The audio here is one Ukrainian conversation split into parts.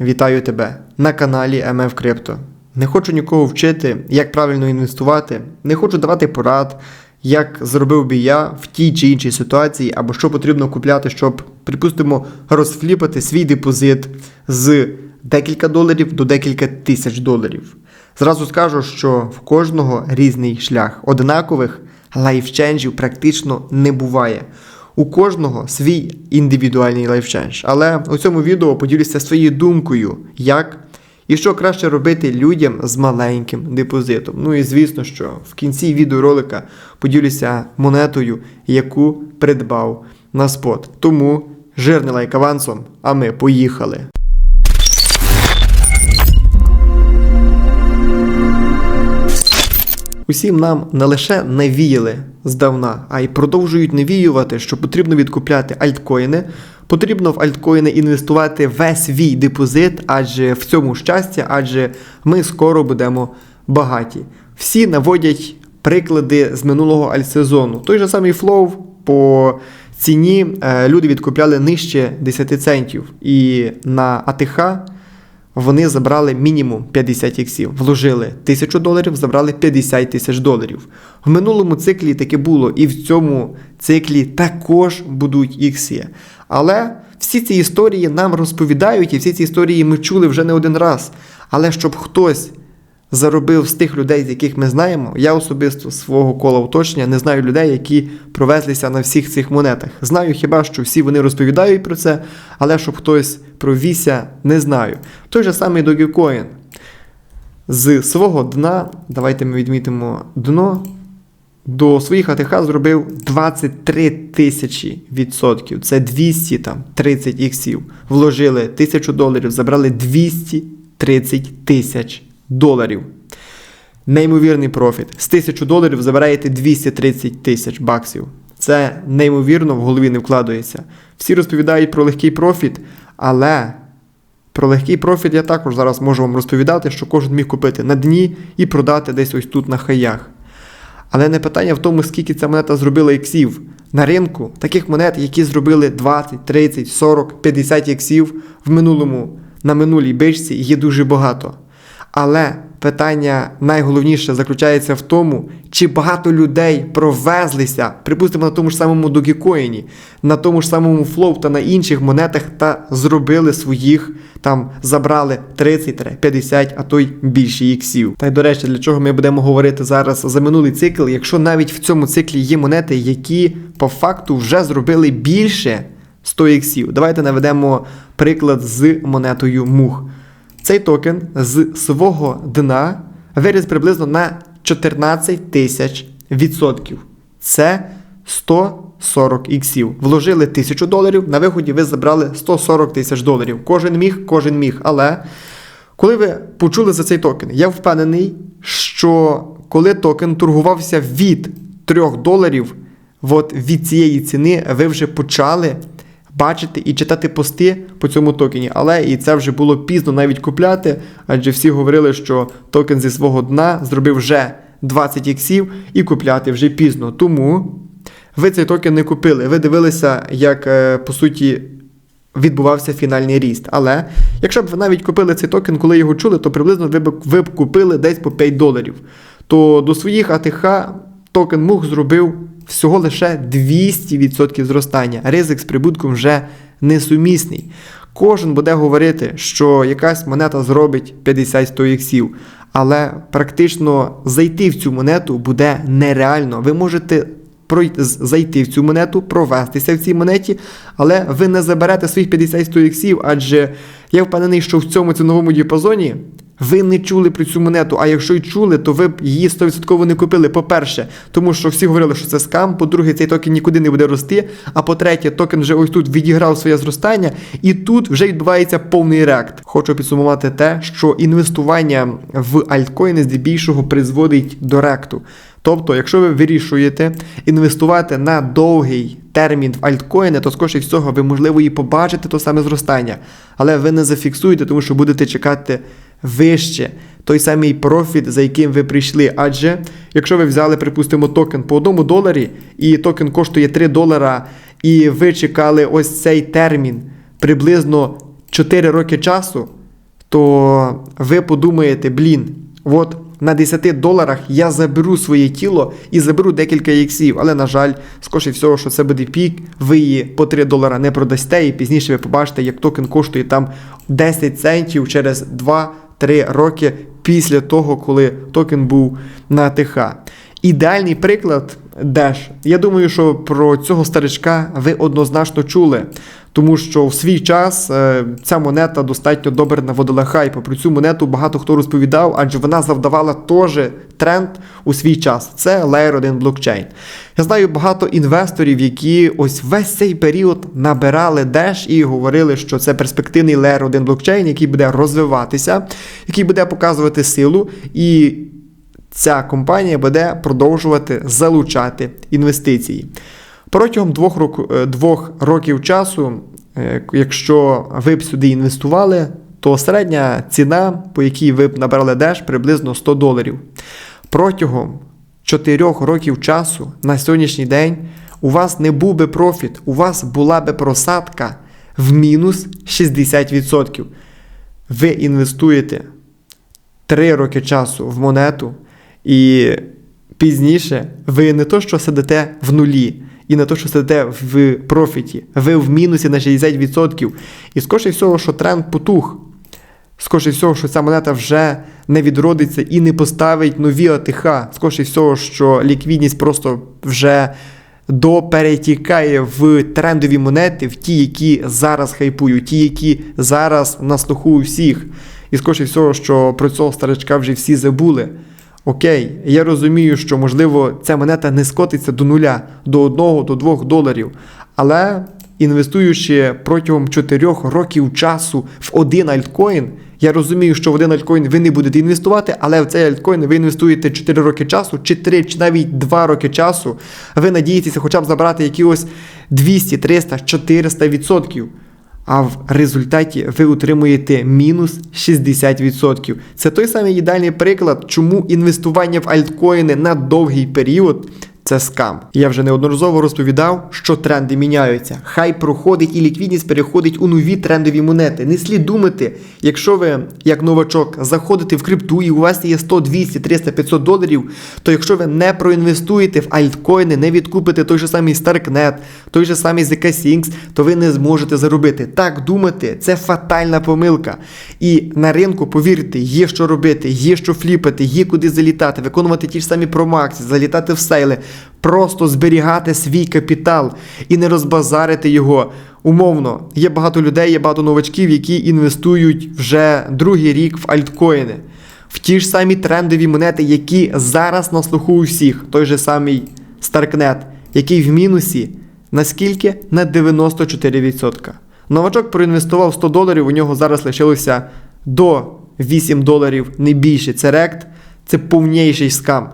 Вітаю тебе на каналі MF Crypto. Не хочу нікого вчити, як правильно інвестувати, не хочу давати порад, як зробив би я в тій чи іншій ситуації, або що потрібно купляти, щоб, припустимо, розфліпати свій депозит з декілька доларів до декілька тисяч доларів. Зразу скажу, що в кожного різний шлях. Однакових лайфченджів практично не буває. У кожного свій індивідуальний лайфчендж. Але у цьому відео поділюся своєю думкою, як і що краще робити людям з маленьким депозитом. Ну і звісно, що в кінці відеоролика поділюся монетою, яку придбав на спот. Тому жирний лайк авансом, а ми поїхали. Усім нам не лише навіяли здавна, а й продовжують навіювати, що потрібно відкупляти альткоїни. Потрібно в альткоїни інвестувати весь свій депозит, адже в цьому щастя, адже ми скоро будемо багаті. Всі наводять приклади з минулого альтсезону. Той же самий флоу по ціні е, люди відкупляли нижче 10 центів. І на АТХ вони забрали мінімум 50 іксів, вложили 1000 доларів, забрали 50 тисяч доларів. В минулому циклі таке було, і в цьому циклі також будуть ікси. Але всі ці історії нам розповідають, і всі ці історії ми чули вже не один раз. Але щоб хтось заробив з тих людей, з яких ми знаємо, я особисто свого кола оточення не знаю людей, які провезлися на всіх цих монетах. Знаю хіба що всі вони розповідають про це, але щоб хтось провівся, не знаю. Той же самий Dogecoin. З свого дна, давайте ми відмітимо дно, до своїх АТХ зробив 23 тисячі відсотків. Це 230 іксів. Вложили 1000 доларів, забрали 230 тисяч доларів. Неймовірний профіт. З 1000 доларів забираєте 230 тисяч баксів. Це неймовірно в голові не вкладається. Всі розповідають про легкий профіт, але про легкий профіт я також зараз можу вам розповідати, що кожен міг купити на дні і продати десь ось тут на хаях. Але не питання в тому, скільки ця монета зробила іксів. На ринку таких монет, які зробили 20, 30, 40, 50 іксів в минулому, на минулій бичці, є дуже багато. Але питання найголовніше заключається в тому, чи багато людей провезлися, припустимо, на тому ж самому Dogecoin, на тому ж самому Flow та на інших монетах та зробили своїх, там забрали 30, 50, а то й більше іксів. Та й до речі, для чого ми будемо говорити зараз за минулий цикл, якщо навіть в цьому циклі є монети, які по факту вже зробили більше 100 іксів. Давайте наведемо приклад з монетою мух. Цей токен з свого дна виріс приблизно на 14 тисяч відсотків. Це 140 іксів. Вложили 1000 доларів, на виході ви забрали 140 тисяч доларів. Кожен міг, кожен міг. Але коли ви почули за цей токен, я впевнений, що коли токен торгувався від 3 доларів, от від цієї ціни ви вже почали бачити і читати пости по цьому токені, але і це вже було пізно навіть купляти, адже всі говорили, що токен зі свого дна зробив вже 20 іксів і купляти вже пізно. Тому ви цей токен не купили. Ви дивилися, як е, по суті. Відбувався фінальний ріст. Але якщо б ви навіть купили цей токен, коли його чули, то приблизно ви б ви б купили десь по 5 доларів. То до своїх АТХ токен мух зробив всього лише 200% зростання. Ризик з прибутком вже несумісний. Кожен буде говорити, що якась монета зробить 50-100 іксів, але практично зайти в цю монету буде нереально. Ви можете зайти в цю монету, провестися в цій монеті, але ви не заберете своїх 50-100 іксів, адже я впевнений, що в цьому ціновому діапазоні ви не чули про цю монету, а якщо й чули, то ви б її 100% не купили. По-перше, тому що всі говорили, що це скам. По-друге, цей токен нікуди не буде рости. А по-третє, токен вже ось тут відіграв своє зростання, і тут вже відбувається повний реакт. Хочу підсумувати те, що інвестування в альткоїни здебільшого призводить до ректу. Тобто, якщо ви вирішуєте інвестувати на довгий термін в альткоїни, то скоріше всього ви можливо і побачите то саме зростання, але ви не зафіксуєте, тому що будете чекати вище той самий профіт, за яким ви прийшли. Адже якщо ви взяли, припустимо, токен по одному доларі, і токен коштує 3 долара, і ви чекали ось цей термін приблизно 4 роки часу, то ви подумаєте, блін, от на 10 доларах я заберу своє тіло і заберу декілька іксів. Але, на жаль, скоріше всього, що це буде пік, ви її по 3 долара не продасте, і пізніше ви побачите, як токен коштує там 10 центів через 2-3 роки після того, коли токен був на АТХ. Ідеальний приклад Dash. Я думаю, що про цього старичка ви однозначно чули, тому що в свій час е, ця монета достатньо добре наводила хайпу. Про цю монету багато хто розповідав, адже вона завдавала теж тренд у свій час. Це Layer 1 блокчейн. Я знаю багато інвесторів, які ось весь цей період набирали Dash і говорили, що це перспективний Layer 1 блокчейн, який буде розвиватися, який буде показувати силу і ця компанія буде продовжувати залучати інвестиції. Протягом двох, рок, е, двох років часу, е, якщо ви б сюди інвестували, то середня ціна, по якій ви б набрали деш, приблизно 100 доларів. Протягом 4 років часу на сьогоднішній день у вас не був би профіт, у вас була би просадка в мінус 60%. Ви інвестуєте 3 роки часу в монету. І пізніше ви не то, що сидите в нулі, і не то, що сидите в профіті, ви в мінусі на 60%. І скоріше всього, що тренд потух. Скоріше всього, що ця монета вже не відродиться і не поставить нові АТХ. Скоріше всього, що ліквідність просто вже доперетікає в трендові монети, в ті, які зараз хайпують, ті, які зараз на слуху у всіх. І скоріше всього, що про цього старичка вже всі забули. Окей, я розумію, що можливо ця монета не скотиться до нуля, до 1 до 2 доларів. Але інвестуючи протягом 4 років часу в один альткоін, я розумію, що в один альткоін ви не будете інвестувати, але в цей альткоін ви інвестуєте 4 роки часу, чи 3, чи навіть 2 роки часу. Ви надієтеся хоча б забрати якихось 200, 300, 400 відсотків а в результаті ви отримуєте мінус 60%. Це той самий ідеальний приклад, чому інвестування в альткоїни на довгий період. Це скам. Я вже неодноразово розповідав, що тренди міняються. Хай проходить і ліквідність переходить у нові трендові монети. Не слід думати, якщо ви, як новачок, заходите в крипту і у вас є 100, 200, 300, 500 доларів, то якщо ви не проінвестуєте в альткоїни, не відкупите той же самий StarkNet, той же самий ZK то ви не зможете заробити. Так думати, це фатальна помилка. І на ринку, повірте, є що робити, є що фліпати, є куди залітати, виконувати ті ж самі промакси, залітати в сейли просто зберігати свій капітал і не розбазарити його. Умовно, є багато людей, є багато новачків, які інвестують вже другий рік в альткоїни, в ті ж самі трендові монети, які зараз на слуху у всіх, той же самий StarkNet, який в мінусі наскільки? На 94%. Новачок проінвестував 100 доларів, у нього зараз лишилося до 8 доларів не більше. Це рект, це повніший скам.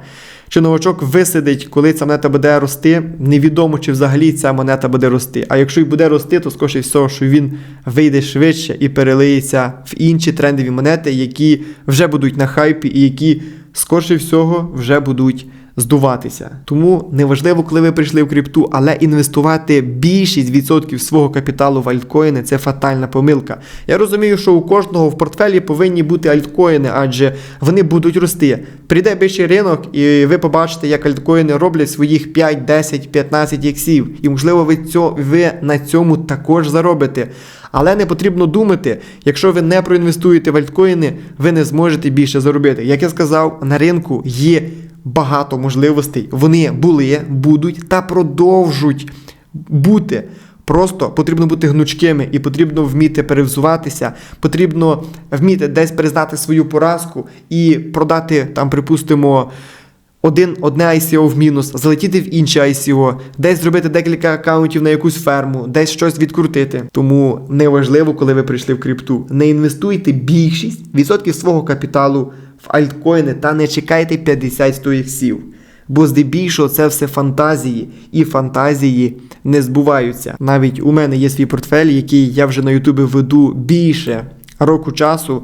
Чи новачок висидить, коли ця монета буде рости, невідомо, чи взагалі ця монета буде рости. А якщо й буде рости, то скоріше всього, що він вийде швидше і перелиється в інші трендові монети, які вже будуть на хайпі і які, скоріше всього, вже будуть здуватися. Тому неважливо, коли ви прийшли в крипту, але інвестувати більшість відсотків свого капіталу в альткоїни це фатальна помилка. Я розумію, що у кожного в портфелі повинні бути альткоїни, адже вони будуть рости. Прийде більший ринок, і ви побачите, як альткоїни роблять своїх 5, 10, 15 іксів. І можливо, ви, цьо, ви на цьому також заробите. Але не потрібно думати, якщо ви не проінвестуєте в альткоїни, ви не зможете більше заробити. Як я сказав, на ринку є багато можливостей. Вони були, будуть та продовжуть бути. Просто потрібно бути гнучкими і потрібно вміти перевзуватися, потрібно вміти десь признати свою поразку і продати там, припустимо, один, одне ICO в мінус, залетіти в інше ICO, десь зробити декілька аккаунтів на якусь ферму, десь щось відкрутити. Тому неважливо, коли ви прийшли в крипту. Не інвестуйте більшість відсотків свого капіталу в альткоїни та не чекайте 50-100 іксів. Бо здебільшого це все фантазії, і фантазії не збуваються. Навіть у мене є свій портфель, який я вже на Ютубі веду більше року часу,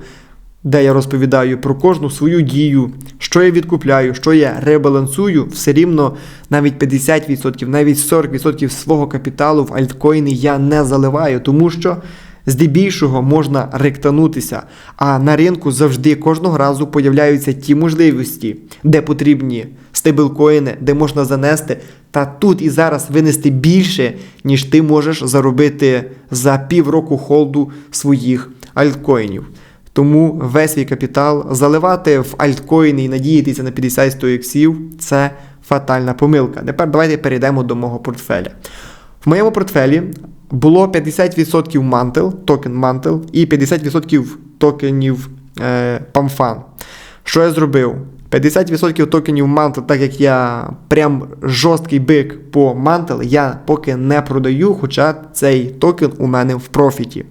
де я розповідаю про кожну свою дію, що я відкупляю, що я ребалансую, все рівно навіть 50%, навіть 40% свого капіталу в альткоїни я не заливаю, тому що Здебільшого можна ректанутися, а на ринку завжди кожного разу появляються ті можливості, де потрібні стейблкоїни, де можна занести та тут і зараз винести більше, ніж ти можеш заробити за півроку холду своїх альткоїнів. Тому весь свій капітал заливати в альткоїни і надіятися на 50-100 іксів – це фатальна помилка. Тепер давайте перейдемо до мого портфеля. В моєму портфелі було 50% мантел, токен мантел, і 50% токенів е, PAMFAN. Що я зробив? 50% токенів мантел, так як я прям жорсткий бик по мантел, я поки не продаю, хоча цей токен у мене в профіті.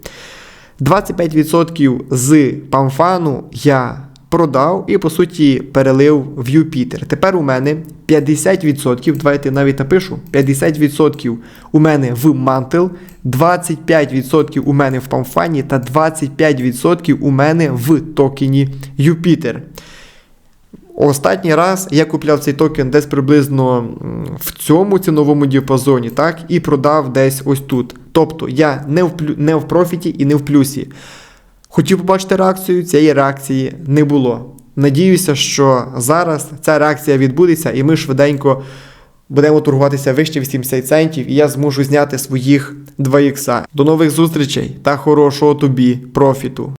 25% з памфану я продав і, по суті, перелив в Юпітер. Тепер у мене 50%, давайте навіть напишу, 50% у мене в мантел, 25% у мене в памфані та 25% у мене в токені Юпітер. Останній раз я купляв цей токен десь приблизно в цьому ціновому діапазоні, так, і продав десь ось тут. Тобто я не в, плю- не в профіті і не в плюсі. Хотів побачити реакцію, цієї реакції не було. Надіюся, що зараз ця реакція відбудеться, і ми швиденько будемо торгуватися вище 80 центів, і я зможу зняти своїх 2 ікса. До нових зустрічей та хорошого тобі профіту!